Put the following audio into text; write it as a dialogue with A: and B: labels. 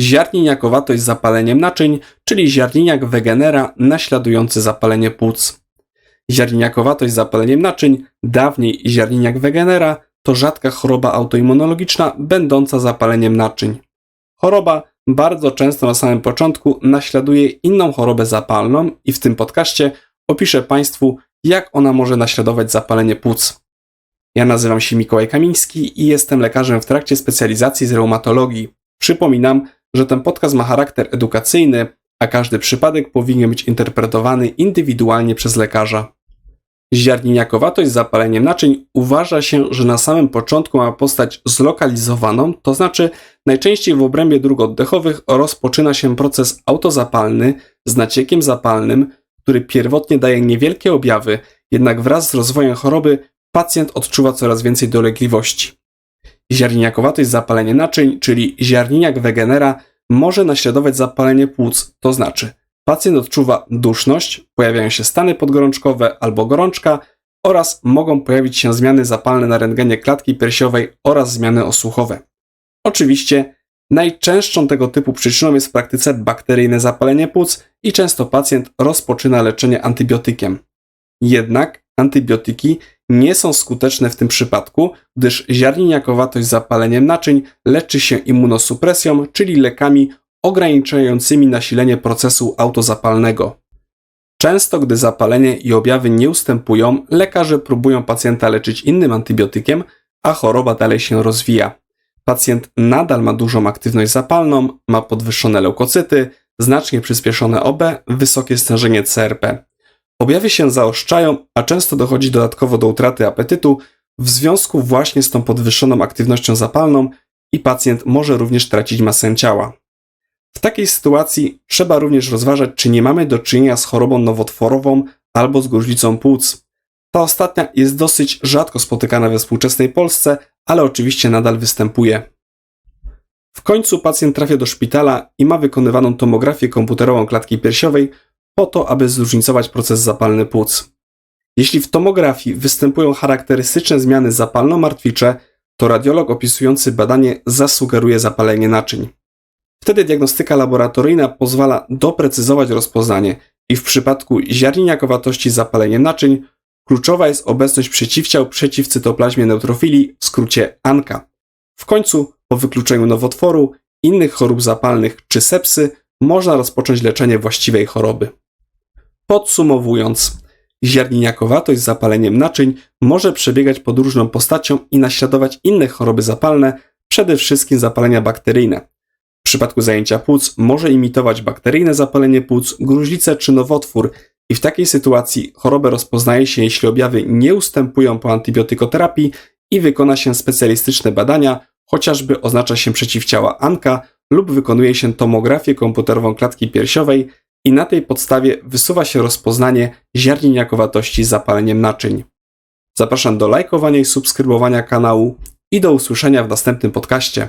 A: ziarniniakowatość z zapaleniem naczyń, czyli ziarniniak Wegenera naśladujący zapalenie płuc. Ziarniniakowatość z zapaleniem naczyń, dawniej ziarniniak Wegenera, to rzadka choroba autoimmunologiczna będąca zapaleniem naczyń. Choroba bardzo często na samym początku naśladuje inną chorobę zapalną i w tym podcaście opiszę Państwu, jak ona może naśladować zapalenie płuc. Ja nazywam się Mikołaj Kamiński i jestem lekarzem w trakcie specjalizacji z reumatologii. Przypominam, że ten podcast ma charakter edukacyjny, a każdy przypadek powinien być interpretowany indywidualnie przez lekarza. Ziarniniakowatość z zapaleniem naczyń uważa się, że na samym początku ma postać zlokalizowaną, to znaczy najczęściej w obrębie dróg oddechowych rozpoczyna się proces autozapalny z naciekiem zapalnym, który pierwotnie daje niewielkie objawy, jednak wraz z rozwojem choroby pacjent odczuwa coraz więcej dolegliwości. Ziarniniakowatość zapalenie naczyń, czyli ziarniniak Wegenera, może naśladować zapalenie płuc, to znaczy pacjent odczuwa duszność, pojawiają się stany podgorączkowe albo gorączka oraz mogą pojawić się zmiany zapalne na rentgenie klatki piersiowej oraz zmiany osłuchowe. Oczywiście najczęstszą tego typu przyczyną jest w praktyce bakteryjne zapalenie płuc i często pacjent rozpoczyna leczenie antybiotykiem. Jednak antybiotyki nie są skuteczne w tym przypadku, gdyż ziarniniakowatość z zapaleniem naczyń leczy się immunosupresją, czyli lekami ograniczającymi nasilenie procesu autozapalnego. Często, gdy zapalenie i objawy nie ustępują, lekarze próbują pacjenta leczyć innym antybiotykiem, a choroba dalej się rozwija. Pacjent nadal ma dużą aktywność zapalną, ma podwyższone leukocyty, znacznie przyspieszone OB, wysokie stężenie CRP. Objawy się zaoszczają, a często dochodzi dodatkowo do utraty apetytu w związku właśnie z tą podwyższoną aktywnością zapalną i pacjent może również tracić masę ciała. W takiej sytuacji trzeba również rozważać, czy nie mamy do czynienia z chorobą nowotworową albo z gruźlicą płuc. Ta ostatnia jest dosyć rzadko spotykana we współczesnej Polsce, ale oczywiście nadal występuje. W końcu pacjent trafia do szpitala i ma wykonywaną tomografię komputerową klatki piersiowej po to, aby zróżnicować proces zapalny płuc. Jeśli w tomografii występują charakterystyczne zmiany zapalno-martwicze, to radiolog opisujący badanie zasugeruje zapalenie naczyń. Wtedy diagnostyka laboratoryjna pozwala doprecyzować rozpoznanie i w przypadku ziarniniakowatości z zapaleniem naczyń kluczowa jest obecność przeciwciał przeciw cytoplazmie neutrofilii, w skrócie ANKA. W końcu, po wykluczeniu nowotworu, innych chorób zapalnych czy sepsy, można rozpocząć leczenie właściwej choroby. Podsumowując, ziarniniakowatość z zapaleniem naczyń może przebiegać pod różną postacią i naśladować inne choroby zapalne, przede wszystkim zapalenia bakteryjne. W przypadku zajęcia płuc może imitować bakteryjne zapalenie płuc, gruźlicę czy nowotwór i w takiej sytuacji chorobę rozpoznaje się, jeśli objawy nie ustępują po antybiotykoterapii i wykona się specjalistyczne badania, chociażby oznacza się przeciwciała ANKA lub wykonuje się tomografię komputerową klatki piersiowej i na tej podstawie wysuwa się rozpoznanie ziarniniakowatości z zapaleniem naczyń. Zapraszam do lajkowania i subskrybowania kanału i do usłyszenia w następnym podcaście.